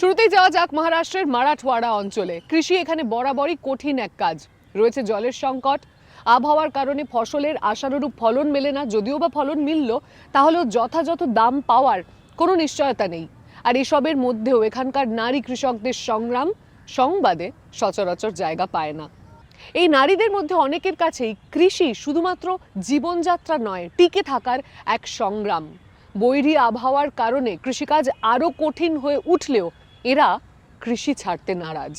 শুরুতেই যাওয়া যাক মহারাষ্ট্রের মারাঠওয়াড়া অঞ্চলে। কৃষি এখানে বরাবরই কঠিন এক কাজ। রয়েছে জলের সংকট। আবহাওয়ার কারণে ফসলের আশানুরূপ ফলন মেলে না। যদিও বা ফলন মিলল, তাহলেও যথাযথ দাম পাওয়ার কোনো নিশ্চয়তা নেই। আর এসবের মধ্যেও এখানকার নারী কৃষকদের সংগ্রাম, সংবাদে সচরাচর জায়গা পায় না। এই নারীদের মধ্যে অনেকের কাছেই কৃষি শুধুমাত্র জীবনযাত্রা নয়, টিকে থাকার এক সংগ্রাম। বৈরী আবহাওয়ার কারণে কৃষিকাজ আরও কঠিন হয়ে উঠলেও এরা কৃষি ছাড়তে নারাজ।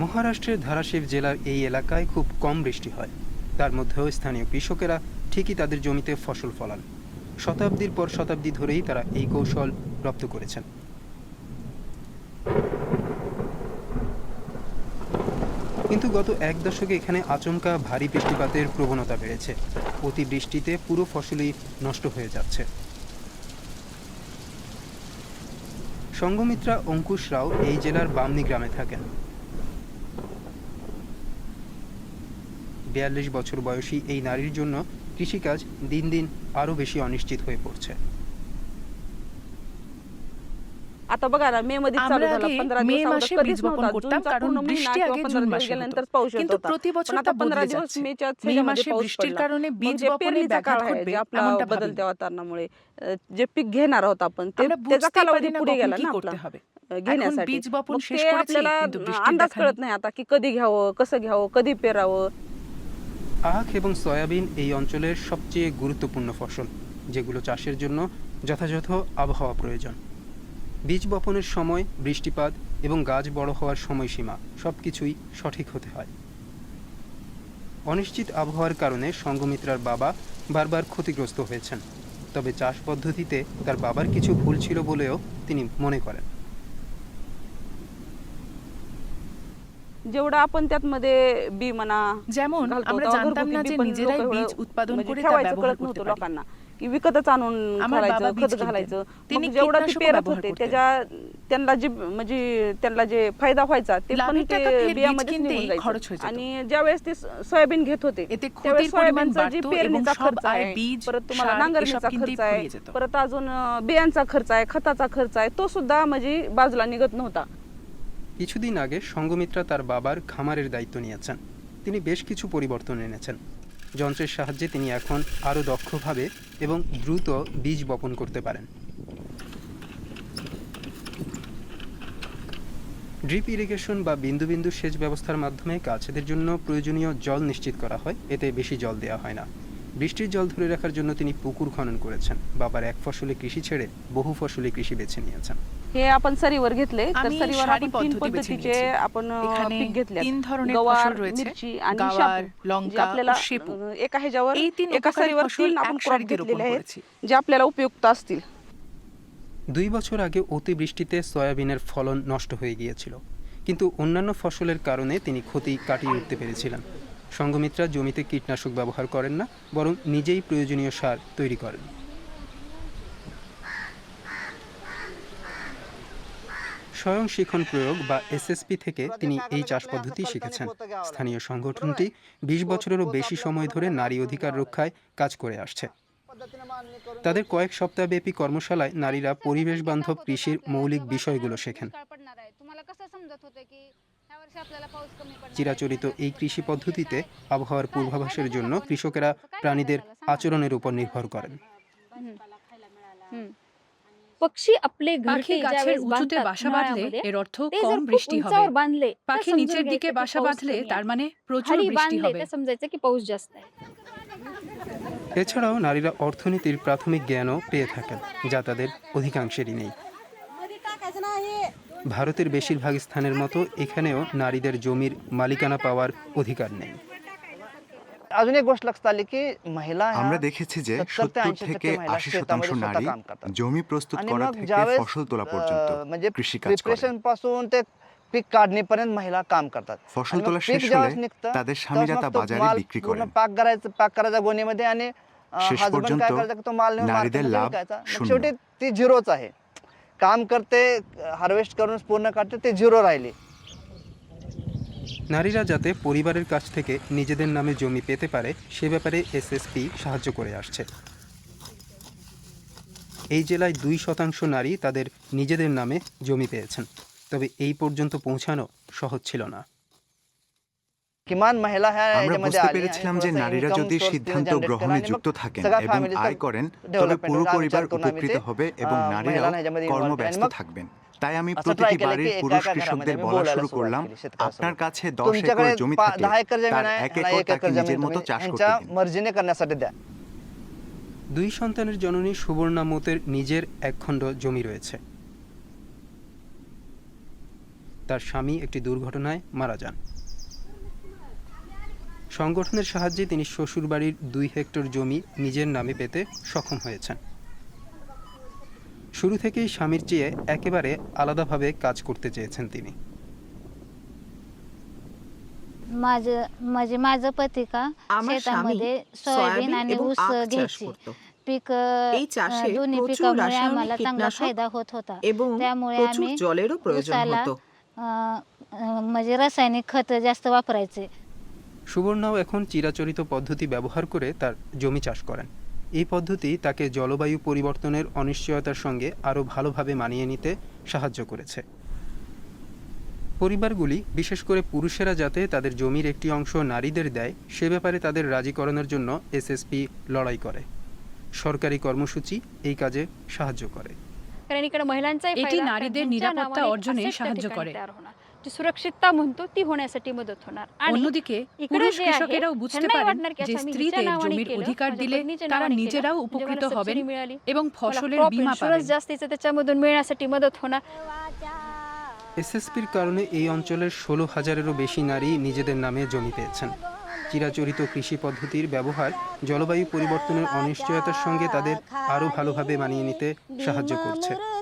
মহারাষ্ট্রের ধারাশিব জেলার এই এলাকায় খুব কম বৃষ্টি হয়। তার মধ্যেও স্থানীয় কৃষকেরা ঠিকই তাদের জমিতে ফসল ফলান। শতাব্দীর পর শতাব্দী ধরেই তারা এই কৌশল রপ্ত করেছেন। কিন্তু গত এক দশকে এখানে আচমকা ভারী বৃষ্টিপাতের প্রবণতা বেড়েছে। অতিবৃষ্টিতে পুরো ফসলই নষ্ট হয়ে যাচ্ছে। সঙ্গমিত্রা অঙ্কুশ রাও এই জেলার বামনি গ্রামে থাকেন। বিয়াল্লিশ বছর বয়সী এই নারীর জন্য কৃষিকাজ দিন দিন আরও বেশি অনিশ্চিত হয়ে পড়ছে। आता बघा ना मे मध्ये चालू আমরা झाला আগে पंधरा মে दिवस मासे अगोदर বীজ कधीच বপন नव्हता. করতাম जूनचा কারণ पूर्ण महिना বৃষ্টি किंवा আগে पंधरा জুন दिवस মাসে হতো गेल्यानंतर पाऊस येत কিন্তু होता. প্রতি বছর पण তা आता पंधरा বদলে दिवस যাচ্ছে मेच्या মে ह्याच्यामध्ये মাসে पाऊस বৃষ্টির पडला. কারণে मग বীজ जे বপনে पेरणीचा ব্যাঘাত काळ आहे ঘটবে जे आपला এমনটা ভাবিনি। बदलत्या वातावरणामुळे अ, जे पीक घेणार आहोत आपण ते আমরা त्याचा বুঝতে कालावधी পারি না पुढे কখন गेला কি ना করতে आपला হবে अ, घेण्यासाठी বীজ বপন मग শেষ ते করেছি, आपल्याला কিন্তু বৃষ্টির अंदाज দেখা कळत নেই। नाही आता की कधी घ्यावं कसं घ्यावं कधी पेरावं আখ এবং সয়াবিন এই অঞ্চলের সবচেয়ে গুরুত্বপূর্ণ ফসল যেগুলো চাষের জন্য যথাযথ আবহাওয়া প্রয়োজন বীজ বপনের সময় বৃষ্টিপাত এবং গাছ বড় হওয়ার সময়সীমা সব কিছুই সঠিক হতে হয় অনিশ্চিত আবহাওয়ার কারণে সঙ্গমিত্রার বাবা বারবার ক্ষতিগ্রস্ত হয়েছেন তবে চাষ পদ্ধতিতে তার বাবার কিছু ভুল ছিল বলেও তিনি মনে করেন जेवढं आपण त्यात मध्ये बी म्हणा যেমন घालतो আমরা तेव्हा জানতাম घरगुती না बी যে पण নিজেরাই लोकं বীজ एवढं উৎপাদন म्हणजे করে তা ठेवायचं ব্যবহার कळत করতে नव्हतं পারি लोकांना की विकतच आणून আমার বাবা घालायचं বীজ खत কিনতেন। घालायचं তিনি मग जेवढं ते কীটনাশকও पेरत ব্যবহার होते করতেন। त्याच्या त्यांना जे म्हणजे त्यांना जे फायदा व्हायचा ते पण লাভের ते টাকা ফের বীজ बियामध्येच কিনতেই निघून খরচ হয়ে जायचं যেত। आणि ज्यावेळेस ते সয়াবিন घेत होते এতে त्यावेळेस ক্ষতির পরিমাণ सोयाबीनचा जी বাড়তো এবং पेरणीचा সব खर्च আয় आहे বীজ परत तुम्हाला সার এসব नांगरणीचा কিনতেই खर्च आहे ফুরিয়ে যেত परत अजून अं, बियांचा खर्च आहे खताचा खर्च आहे तो सुद्धा म्हणजे बाजूला निघत नव्हता কিছুদিন আগে সঙ্গমিত্রা তার বাবার খামারের দায়িত্ব নিয়েছেন তিনি বেশ কিছু পরিবর্তন এনেছেন যন্ত্রের সাহায্যে তিনি এখন আরও দক্ষভাবে এবং দ্রুত বীজ বপন করতে পারেন। ড্রিপ ইরিগেশন বা বিন্দু বিন্দু সেচ ব্যবস্থার মাধ্যমে গাছেদের জন্য প্রয়োজনীয় জল নিশ্চিত করা হয়। এতে বেশি জল দেওয়া হয় না। বৃষ্টির জল ধরে রাখার জন্য তিনি পুকুর খনন করেছেন বাবার এক ফসলি কৃষি ছেড়ে বহু ফসলি কৃষি বেছে নিয়েছেন हे आपण सरीवर घेतले तर আমি सरीवर সারি आपण तीन পদ্ধতি বেছে पद्धतीचे নিয়েছি। आपण अं, এখানে पीक घेतले তিন ধরনের गवार ফসল রয়েছে मिरची आणि গাওয়ার शापू जे লঙ্কা ও आपल्याला শেপু अं, एका ह्याच्यावर এই তিন एका উপকারী सरीवर ফসল तीन এক आपण क्रॉप সারিতে রোপণ घेतलेले आहेत করেছি जे आपल्याला उपयुक्त असतील দুই বছর আগে অতিবৃষ্টিতে সয়াবিনের ফলন নষ্ট হয়ে গিয়েছিল কিন্তু অন্যান্য ফসলের কারণে তিনি ক্ষতি কাটিয়ে উঠতে পেরেছিলেন সঙ্গমিত্রা জমিতে কীটনাশক ব্যবহার করেন না, বরং নিজেই প্রয়োজনীয় সার তৈরি করেন। স্বয়ং শিখন প্রয়োগ বা এসএসপি থেকে তিনি এই চাষ পদ্ধতি শিখেছেন। স্থানীয় সংগঠনটি বিশ বছরেরও বেশি সময় ধরে নারী অধিকার রক্ষায় কাজ করে আসছে। তাদের কয়েক সপ্তাহব্যাপী কর্মশালায় নারীরা পরিবেশ বান্ধব কৃষির মৌলিক বিষয়গুলো শেখেন। চিরাচরিত এই কৃষি পদ্ধতিতে আবহাওয়ার পূর্বাভাসের জন্য কৃষকেরা প্রাণীদের আচরণের উপর নির্ভর করেন। পক্ষী আপলে পাখি গাছের উঁচুতে বাসা বাঁধলে এর অর্থ কম বৃষ্টি হবে। পাখি নিচের দিকে বাসা বাঁধলে তার মানে প্রচুর বৃষ্টি হবে। এছাড়াও নারীরা অর্থনীতির প্রাথমিক জ্ঞানও পেয়ে থাকেন যা তাদের অধিকাংশেরই নেই। ভারতের বেশিরভাগ স্থানের মতো এখানেও নারীদের জমির মালিকানা পাওয়ার অধিকার নেই। আমরা দেখেছি যে সত্তর থেকে আশি শতাংশ নারী জমি প্রস্তুত করা থেকে ফসল তোলা পর্যন্ত ফসল তোলা শেষ হলে তাদের স্বামীরা তা বাজারে বিক্রি করেন। শেষ পর্যন্ত নারীদের লাভ শূন্য। काम करते हार्वेस्ट करून पूर्ण काढते ते झिरो राहिली নারীরা যাতে পরিবারের কাছ থেকে নিজেদের নামে জমি পেতে পারে সে ব্যাপারে এসএসপি সাহায্য করে আসছে এই জেলায় দুই শতাংশ নারী তাদের নিজেদের নামে জমি পেয়েছেন তবে এই পর্যন্ত পৌঁছানো সহজ ছিল না किमान महिला है কিমান মহিলা হ্যাঁ আমরা বুঝতে পেরেছিলাম যে নারীরা যদি সিদ্ধান্ত গ্রহণে যুক্ত থাকেন এবং আয় করেন তবে পুরো পরিবার উপকৃত হবে এবং নারীরাও কর্মব্যস্ত থাকবেন। তাই আমি প্রতিটি বাড়ির পুরুষ কৃষকদের বলা শুরু করলাম আপনার কাছে দশ একর জমি থাকে তার এক একর তাকে নিজের মতো চাষ করতে দিন। দুই সন্তানের জননী সুবর্ণা মোতের নিজের একখণ্ড জমি রয়েছে। তার স্বামী একটি দুর্ঘটনায় মারা যান। সংগঠনের সাহায্যে তিনি শ্বশুরবাড়ির দুই হেক্টর জমি নিজের নামে পেতে সক্ষম হয়েছেন শুরু থেকেই স্বামীর চেয়ে একেবারে আলাদাভাবে কাজ করতে চেয়েছেন তিনি माझं म्हणजे माझं पती का আমার স্বামী शेतामध्ये सोयाबीन সয়াবিন आणि এবং ऊस আখ চাষ घ्यायची করত पीक এই চাষে दोन्ही প্রচুর पिकामुळे রাসায়নিক आम्हाला चांगला কীটনাশক फायदा होत होता এবং त्यामुळे প্রচুর आम्ही জলেরও প্রয়োজন ऊसाला হতো अं, अं, म्हणजे रासायनिक खत जास्त वापरायचे সুবর্ণাও এখন চিরাচরিত পদ্ধতি ব্যবহার করে তার জমি চাষ করেন। এই পদ্ধতি তাকে জলবায়ু পরিবর্তনের অনিশ্চয়তার সঙ্গে আরও ভালোভাবে মানিয়ে নিতে সাহায্য করেছে। পরিবারগুলি, বিশেষ করে পুরুষেরা যাতে তাদের জমির একটি অংশ নারীদের দেয়, সে ব্যাপারে তাদের রাজি করানোর জন্য এসএসপি লড়াই করে। সরকারি কর্মসূচি এই কাজে সাহায্য করে। এটি নারীদের নিরাপত্তা অর্জনে সাহায্য করে। तयार होणार. जी सुरक्षितता म्हणतो ती होण्यासाठी मदत होणार आणि অন্যদিকে इकडे পুরুষ जे आहे, কৃষকেরাও বুঝতে ह्यांनाही পারেন वाटणार की যে अच्छा, मी স্ত্রীদের हिच्या नावाने জমির केलं, অধিকার माझ्या দিলে पत्नीच्या তারা नावाने केलं, নিজেরাও म्हणजे উপকৃত मला হবেন सबसिडी मिळाली, এবং मला ফসলের crop বীমা insurance পাবেন जास्तीचं त्याच्यामधून मिळण्यासाठी मदत होणार এসএসপির কারণে এই অঞ্চলের ষোলো হাজারেরও বেশি নারী নিজেদের নামে জমি পেয়েছেন চিরাচরিত কৃষি পদ্ধতির ব্যবহার জলবায়ু পরিবর্তনের অনিশ্চয়তার সঙ্গে তাদের আরও ভালোভাবে মানিয়ে নিতে সাহায্য করছে मूर्ती